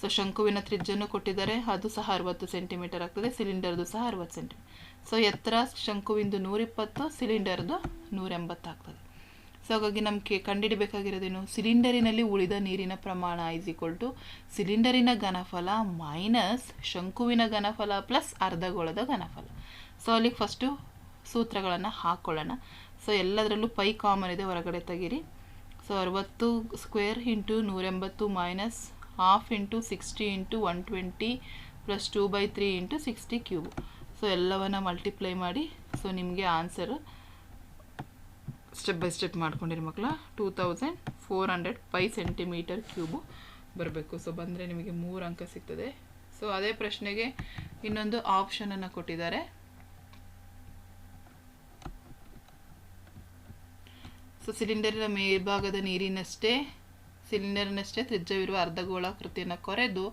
ಸೊ ಶಂಕುವಿನ ತ್ರಿಜ್ಯನೂ ಕೊಟ್ಟಿದ್ದಾರೆ, ಅದು ಸಹ ಅರವತ್ತು ಸೆಂಟಿಮೀಟರ್ ಆಗ್ತದೆ, ಸಿಲಿಂಡರ್ದು ಸಹ ಅರವತ್ತು ಸೆಂಟಿಮೀಟರ್. ಸೊ ಎತ್ತರ ಶಂಕುವಿಂದು ನೂರಿಪ್ಪತ್ತು, ಸಿಲಿಂಡರ್ದು ನೂರೆಂಬತ್ತು ಆಗ್ತದೆ. ಸೊ ಹಾಗಾಗಿ ನಮಗೆ ಕಂಡುಹಿಡಬೇಕಾಗಿರೋದೇನು ಸಿಲಿಂಡರಿನಲ್ಲಿ ಉಳಿದ ನೀರಿನ ಪ್ರಮಾಣ ಇಸ್ ಈಕ್ವಲ್ ಟು ಸಿಲಿಂಡರಿನ ಘನಫಲ ಮೈನಸ್ ಶಂಕುವಿನ ಘನಫಲ ಪ್ಲಸ್ ಅರ್ಧಗೋಳದ ಘನಫಲ. ಸೊ ಅಲ್ಲಿಗೆ ಫಸ್ಟು ಸೂತ್ರಗಳನ್ನು ಹಾಕ್ಕೊಳ್ಳೋಣ ಸೊ ಎಲ್ಲದರಲ್ಲೂ ಪೈ ಕಾಮನ್ ಇದೆ, ಹೊರಗಡೆ ತೆಗೀರಿ. ಸೊ ಅರವತ್ತು square into ನೂರೆಂಬತ್ತು minus half into sixty into one twenty plus two by three into sixty cube so ಎಲ್ಲವನ್ನು ಮಲ್ಟಿಪ್ಲೈ ಮಾಡಿ ಸೊ ನಿಮಗೆ ಆನ್ಸರ್ ಸ್ಟೆಪ್ ಬೈ ಸ್ಟೆಪ್ ಮಾಡ್ಕೊಂಡಿರಿ ಮಕ್ಕಳ two thousand four hundred pi centimetre cube ಬರಬೇಕು. So ಬಂದರೆ ನಿಮಗೆ ಮೂರು ಅಂಕ ಸಿಗ್ತದೆ. ಸೊ ಅದೇ ಪ್ರಶ್ನೆಗೆ ಇನ್ನೊಂದು ಆಪ್ಷನನ್ನು ಕೊಟ್ಟಿದ್ದಾರೆ. ಸೊ ಸಿಲಿಂಡರಿನ ಮೇಲ್ಭಾಗದ ನೀರಿನಷ್ಟೇ ಸಿಲಿಂಡರ್ನಷ್ಟೇ ತ್ರಿಜ್ಯವಿರುವ ಅರ್ಧಗೋಳಾಕೃತಿಯನ್ನು ಕೊರೆದು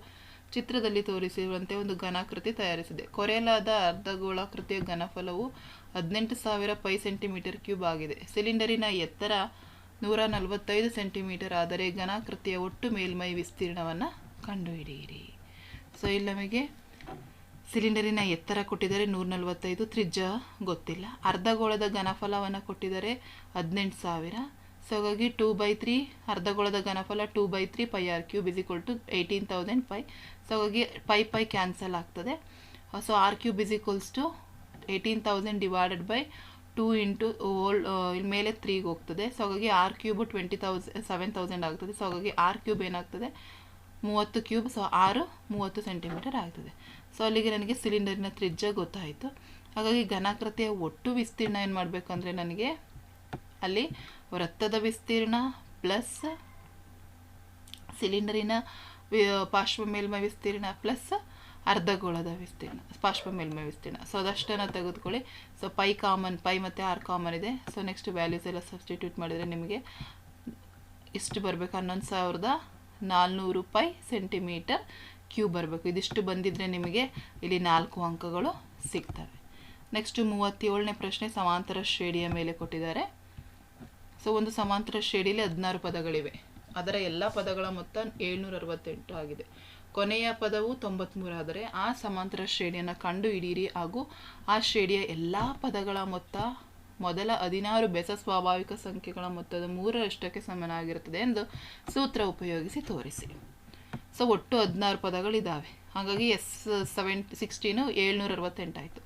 ಚಿತ್ರದಲ್ಲಿ ತೋರಿಸಿರುವಂತೆ ಒಂದು ಘನಾಕೃತಿ ತಯಾರಿಸಿದೆ. ಕೊರೆಯಲಾದ ಅರ್ಧಗೋಳಾಕೃತಿಯ ಘನಫಲವು ಹದಿನೆಂಟು ಸಾವಿರ ಪೈ ಸೆಂಟಿಮೀಟರ್ ಕ್ಯೂಬ್ ಆಗಿದೆ. ಸಿಲಿಂಡರಿನ ಎತ್ತರ ನೂರ ನಲವತ್ತೈದು ಸೆಂಟಿಮೀಟರ್ ಆದರೆ ಘನಾಕೃತಿಯ ಒಟ್ಟು ಮೇಲ್ಮೈ ವಿಸ್ತೀರ್ಣವನ್ನು ಕಂಡುಹಿಡಿಯಿರಿ. ಸೊ ಇಲ್ಲಿ ನಮಗೆ ಸಿಲಿಂಡರಿನ ಎತ್ತರ ಕೊಟ್ಟಿದ್ದಾರೆ ನೂರ ನಲವತ್ತೈದು. ತ್ರಿಜ್ಯ ಗೊತ್ತಿಲ್ಲ. ಅರ್ಧಗೋಳದ ಘನಫಲವನ್ನು ಕೊಟ್ಟಿದ್ದಾರೆ ಹದಿನೆಂಟು ಸಾವಿರ. ಸೊ ಹಾಗಾಗಿ ಟೂ ಬೈ ತ್ರೀ ಅರ್ಧಗೋಳದ ಘನಫಲ two by three pi R cube is equal to eighteen thousand pi so ಹಾಗಾಗಿ ಪೈ ಪೈ ಕ್ಯಾನ್ಸಲ್ ಆಗ್ತದೆ. So R cube is equals to eighteen thousand divided by two into ಓಲ್ ಇಲ್ಲಿ ಮೇಲೆ ತ್ರೀಗೆ ಹೋಗ್ತದೆ. So ಹಾಗಾಗಿ R cube twenty thousand seven thousand ಆಗ್ತದೆ. So ಹಾಗಾಗಿ R cube ಏನಾಗ್ತದೆ? ಮೂವತ್ತು ಕ್ಯೂಬ್ ಸೊ ಆರು ಮೂವತ್ತು ಸೆಂಟಿಮೀಟರ್ ಆಗ್ತದೆ. ಸೊ ಅಲ್ಲಿಗೆ ನನಗೆ ಸಿಲಿಂಡರಿನ ತ್ರಿಜ್ಯ ಗೊತ್ತಾಯಿತು. ಹಾಗಾಗಿ ಘನಾಕೃತಿಯ ಒಟ್ಟು ವಿಸ್ತೀರ್ಣ ಏನು ಮಾಡಬೇಕು ಅಂದರೆ ನನಗೆ ಅಲ್ಲಿ ವೃತ್ತದ ವಿಸ್ತೀರ್ಣ ಪ್ಲಸ್ ಸಿಲಿಂಡರಿನ ಪಾರ್ಶ್ವ ಮೇಲ್ಮೈ ವಿಸ್ತೀರ್ಣ ಪ್ಲಸ್ ಅರ್ಧಗೋಳದ ವಿಸ್ತೀರ್ಣ, ಪಾರ್ಶ್ವ ಮೇಲ್ಮೈ ವಿಸ್ತೀರ್ಣ. ಸೊ ಅದಷ್ಟನ್ನು ತೆಗೆದುಕೊಳ್ಳಿ. ಸೊ ಪೈ ಕಾಮನ್ ಪೈ ಮತ್ತು ಆರ್ ಕಾಮನ್ ಇದೆ. ಸೊ ನೆಕ್ಸ್ಟ್ ವ್ಯಾಲ್ಯೂಸ್ ಎಲ್ಲ ಸಬ್ಸ್ಟಿಟ್ಯೂಟ್ ಮಾಡಿದರೆ ನಿಮಗೆ ಇಷ್ಟು ಬರಬೇಕು. ಹನ್ನೊಂದು ಸಾವಿರದ ನಾಲ್ನೂರು ಪೈ ಸೆಂಟಿಮೀಟರ್ ಕ್ಯೂ ಬರಬೇಕು. ಇದಿಷ್ಟು ಬಂದಿದ್ದರೆ ನಿಮಗೆ ಇಲ್ಲಿ ನಾಲ್ಕು ಅಂಕಗಳು ಸಿಗ್ತವೆ. ನೆಕ್ಸ್ಟ್ ಮೂವತ್ತೇಳನೇ ಪ್ರಶ್ನೆ ಸಮಾಂತರ ಶ್ರೇಣಿಯ ಮೇಲೆ ಕೊಟ್ಟಿದ್ದಾರೆ. ಸೊ ಒಂದು ಸಮಾಂತರ ಶ್ರೇಣಿಯಲ್ಲಿ ಹದಿನಾರು ಪದಗಳಿವೆ. ಅದರ ಎಲ್ಲ ಪದಗಳ ಮೊತ್ತ ಏಳ್ನೂರ ಅರವತ್ತೆಂಟು ಆಗಿದೆ. ಕೊನೆಯ ಪದವು ತೊಂಬತ್ಮೂರು ಆದರೆ ಆ ಸಮಾಂತರ ಶ್ರೇಣಿಯನ್ನು ಕಂಡು ಹಿಡಿಯಿರಿ ಹಾಗೂ ಆ ಶ್ರೇಣಿಯ ಎಲ್ಲ ಪದಗಳ ಮೊತ್ತ ಮೊದಲ ಹದಿನಾರು ಬೆಸ ಸ್ವಾಭಾವಿಕ ಸಂಖ್ಯೆಗಳ ಮೊತ್ತದ ಮೂರರಷ್ಟಕ್ಕೆ ಸಮನಾಗಿರುತ್ತದೆ ಎಂದು ಸೂತ್ರ ಉಪಯೋಗಿಸಿ ತೋರಿಸಿ. ಸೊ ಒಟ್ಟು ಹದಿನಾರು ಪದಗಳಿದ್ದಾವೆ ಹಾಗಾಗಿ ಎಸ್ ಸೆವೆನ್, ಸಿಕ್ಸ್ಟೀನು ಏಳ್ನೂರ ಅರವತ್ತೆಂಟಾಯಿತು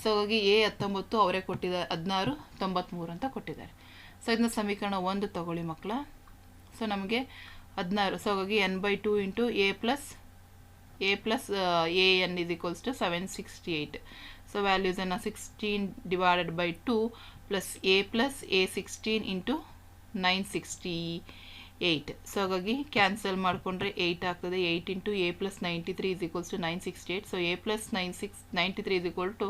ಸೊ ಹಾಗಾಗಿ ಎ ಹತ್ತೊಂಬತ್ತು ಅವರೇ ಕೊಟ್ಟಿದ್ದಾರೆ ಹದಿನಾರು ತೊಂಬತ್ತ್ಮೂರು ಅಂತ ಕೊಟ್ಟಿದ್ದಾರೆ. ಸೊ ಇದನ್ನ ಸಮೀಕರಣ ಒಂದು ತಗೊಳ್ಳಿ ಮಕ್ಕಳ. ಸೊ ನಮಗೆ ಹದಿನಾರು, ಸೊ ಹಾಗಾಗಿ N by two into A plus A plus A N is equals to seven sixty eight. So ವ್ಯಾಲ್ಯೂಸನ್ನು sixteen divided by two plus A plus A sixteen into nine sixty eight so ಹಾಗಾಗಿ cancel ಮಾಡಿಕೊಂಡ್ರೆ eight ಆಗ್ತದೆ eight into A plus ninety three is equals to nine sixty eight so A plus nine six ninety three is equal to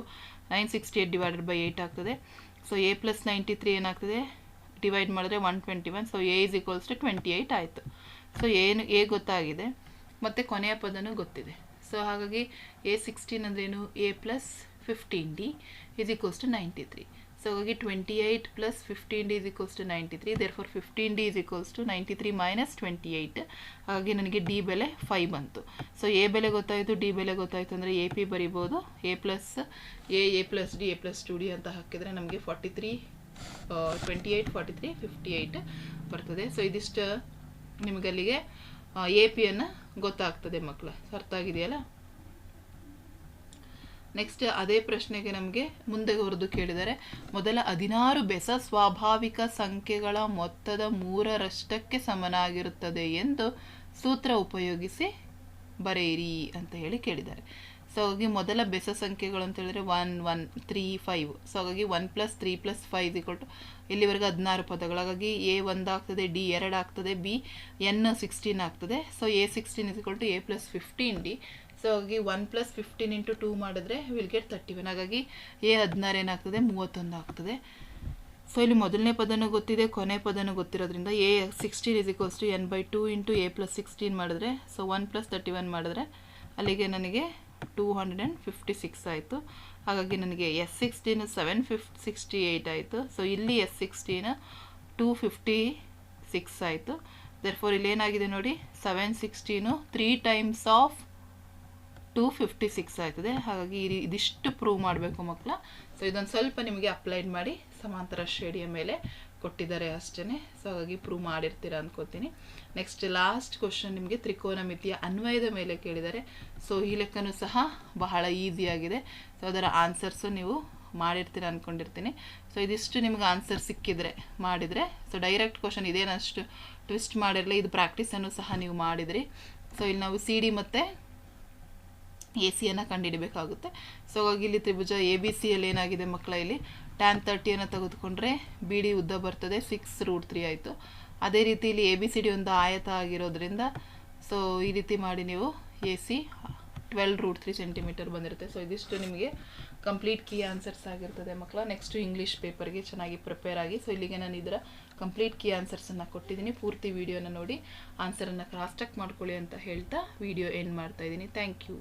nine sixty eight divided by eight ಆಗ್ತದೆ so A plus ninety three ಏನಾಗ್ತದೆ divide ಮಾಡಿದ್ರೆ one twenty one so A is equals to twenty eight ಆಯಿತು so ಏನು A ಗೊತ್ತಾಗಿದೆ. ಮತ್ತು ಕೊನೆಯ ಪದನೂ ಗೊತ್ತಿದೆ. ಸೊ ಹಾಗಾಗಿ ಎ ಸಿಕ್ಸ್ಟೀನ್ ಅಂದ್ರೇನು A plus fifteen D is equals to ninety three so ಹಾಗಾಗಿ D is equals to ninety three therefore fifteen D is equals to ninety three minus twenty eight ಹಾಗಾಗಿ ನನಗೆ ಡಿ ಬೆಲೆ five ಬಂತು. So A ಬೆಲೆ ಗೊತ್ತಾಯಿತು D ಬೆಲೆ ಗೊತ್ತಾಯಿತು ಅಂದರೆ ಎ ಪಿ ಬರಿಬೋದು. A plus A A plus D A plus two D ಅಂತ ಹಾಕಿದರೆ ನಮಗೆ forty three twenty eight forty three fifty eight ಬರ್ತದೆ. ಸೊ ಇದಿಷ್ಟು ನಿಮಗಲ್ಲಿಗೆ ಎ ಪಿಯನ್ನು ಗೊತ್ತಾಗ್ತದೆ ಮಕ್ಕಳು ಅರ್ಥ ಆಗಿದೆಯಲ್ಲ? ನೆಕ್ಸ್ಟ್ ಅದೇ ಪ್ರಶ್ನೆಗೆ ನಮಗೆ ಮುಂದೆ ಹೊರದು ಕೇಳಿದರೆ ಮೊದಲ ಹದಿನಾರು ಬೆಸ ಸ್ವಾಭಾವಿಕ ಸಂಖ್ಯೆಗಳ ಮೊತ್ತದ ಮೂರರಷ್ಟಕ್ಕೆ ಸಮನಾಗಿರುತ್ತದೆ ಎಂದು ಸೂತ್ರ ಉಪಯೋಗಿಸಿ ಬರೆಯಿರಿ ಅಂತ ಹೇಳಿ ಕೇಳಿದ್ದಾರೆ. ಸೊ ಹಾಗಾಗಿ ಮೊದಲ ಬೆಸ ಸಂಖ್ಯೆಗಳು ಅಂತ ಹೇಳಿದ್ರೆ one one three five so ಹಾಗಾಗಿ one plus three plus five ಇಕೊಟ್ಟು ಇಲ್ಲಿವರೆಗೆ ಹದಿನಾರು ಪದಗಳು. ಹಾಗಾಗಿ ಎ ಒಂದು ಆಗ್ತದೆ ಡಿ ಎರಡು ಆಗ್ತದೆ ಬಿ ಎನ್ ಸಿಕ್ಸ್ಟೀನ್ ಆಗ್ತದೆ. So A sixteen is two A plus fifteen D so ಹಾಗಾಗಿ one plus fifteen into two ಮಾಡಿದ್ರೆ ವಿಲ್ ಗೆಟ್ ತರ್ಟಿ ಒನ್ ಹಾಗಾಗಿ ಎ ಹದಿನಾರು ಏನಾಗ್ತದೆ? ಮೂವತ್ತೊಂದು ಆಗ್ತದೆ. ಸೊ ಇಲ್ಲಿ ಮೊದಲನೇ ಪದನೂ ಗೊತ್ತಿದೆ, ಕೊನೆ ಪದನೂ ಗೊತ್ತಿರೋದ್ರಿಂದ a sixteen is equals to n by two into a plus sixteen ಮಾಡಿದ್ರೆ so one plus thirty one ಮಾಡಿದ್ರೆ ಅಲ್ಲಿಗೆ ನನಗೆ two hundred and fifty six ಆಯಿತು. ಹಾಗಾಗಿ ನನಗೆ S sixteen seven fif sixty eight ಆಯಿತು. ಸೊ ಇಲ್ಲಿ S sixteen two fifty six ಆಯಿತು. ದರ್ ಫೋರ್ ಇಲ್ಲೇನಾಗಿದೆ ನೋಡಿ? Seven sixteen three times of two fifty six ಆಗ್ತದೆ ಹಾಗಾಗಿ ಈ ಇದಿಷ್ಟು ಪ್ರೂವ್ ಮಾಡಬೇಕು ಮಕ್ಕಳ. ಸೊ ಇದೊಂದು ಸ್ವಲ್ಪ ನಿಮಗೆ ಅಪ್ಲೈಡ್ ಮಾಡಿ ಸಮಾಂತರ ಶ್ರೇಣಿಯ ಮೇಲೆ ಕೊಟ್ಟಿದ್ದಾರೆ ಅಷ್ಟೇ ಸೊ ಹಾಗಾಗಿ ಪ್ರೂವ್ ಮಾಡಿರ್ತೀರ ಅಂದ್ಕೋತೀನಿ ನೆಕ್ಸ್ಟ್ ಲಾಸ್ಟ್ ಕ್ವಶನ್ ನಿಮಗೆ ತ್ರಿಕೋನಮಿತಿಯ ಅನ್ವಯದ ಮೇಲೆ ಕೇಳಿದ್ದಾರೆ. ಸೊ ಈ ಲೆಕ್ಕನೂ ಸಹ ಬಹಳ ಈಸಿಯಾಗಿದೆ ಸೊ ಅದರ ಆನ್ಸರ್ಸು ನೀವು ಮಾಡಿರ್ತೀರ ಅಂದ್ಕೊಂಡಿರ್ತೀನಿ ಸೊ ಇದಿಷ್ಟು ನಿಮ್ಗೆ ಆನ್ಸರ್ ಸಿಕ್ಕಿದ್ರೆ, ಮಾಡಿದರೆ. ಸೊ ಡೈರೆಕ್ಟ್ ಕ್ವಶನ್ ಇದೇನಷ್ಟು ಟ್ವಿಸ್ಟ್ ಮಾಡಿರಲಿ, ಇದು ಪ್ರಾಕ್ಟೀಸನ್ನು ಸಹ ನೀವು ಮಾಡಿದ್ರಿ. ಸೊ ಇಲ್ಲಿ ನಾವು ಸಿ ಡಿ ಮತ್ತು ಎ ಸಿಯನ್ನು ಕಂಡುಹಿಡಬೇಕಾಗುತ್ತೆ ಸೊ ಹಾಗಾಗಿ ಇಲ್ಲಿ ತ್ರಿಭುಜ ಎ ಬಿ ಸಿಯಲ್ಲಿ ಏನಾಗಿದೆ ಮಕ್ಕಳ, ಇಲ್ಲಿ ಟ್ಯಾನ್ ತರ್ಟಿಯನ್ನು ತೆಗೆದುಕೊಂಡ್ರೆ ಬಿ ಡಿ ಉದ್ದ ಬರ್ತದೆ ಸಿಕ್ಸ್ ರೂಟ್ ತ್ರೀ ಆಯಿತು. ಅದೇ ರೀತಿ ಇಲ್ಲಿ ಎ ಬಿ ಸಿ ಡಿ ಒಂದು ಆಯತ ಆಗಿರೋದ್ರಿಂದ ಸೊ ಈ ರೀತಿ ಮಾಡಿ ನೀವು A C twelve root three centimetre ಬಂದಿರುತ್ತೆ. ಸೊ ಇದಿಷ್ಟು ನಿಮಗೆ ಕಂಪ್ಲೀಟ್ ಕೀ ಆನ್ಸರ್ಸ್ ಆಗಿರ್ತದೆ ಮಕ್ಕಳ. ನೆಕ್ಸ್ಟು ಇಂಗ್ಲೀಷ್ ಪೇಪರ್ಗೆ ಚೆನ್ನಾಗಿ ಪ್ರಿಪೇರ್ ಆಗಿ ಸೊ ಇಲ್ಲಿಗೆ ನಾನು ಇದರ ಕಂಪ್ಲೀಟ್ ಕೀ ಆನ್ಸರ್ಸನ್ನು ಕೊಟ್ಟಿದ್ದೀನಿ. ಪೂರ್ತಿ ವಿಡಿಯೋನ ನೋಡಿ ಆನ್ಸರನ್ನು ಕ್ರಾಸ್ ಚೆಕ್ ಮಾಡ್ಕೊಳ್ಳಿ ಅಂತ ಹೇಳ್ತಾ ವಿಡಿಯೋ ಎಂಡ್ ಮಾಡ್ತಾ ಇದ್ದೀನಿ. Thank you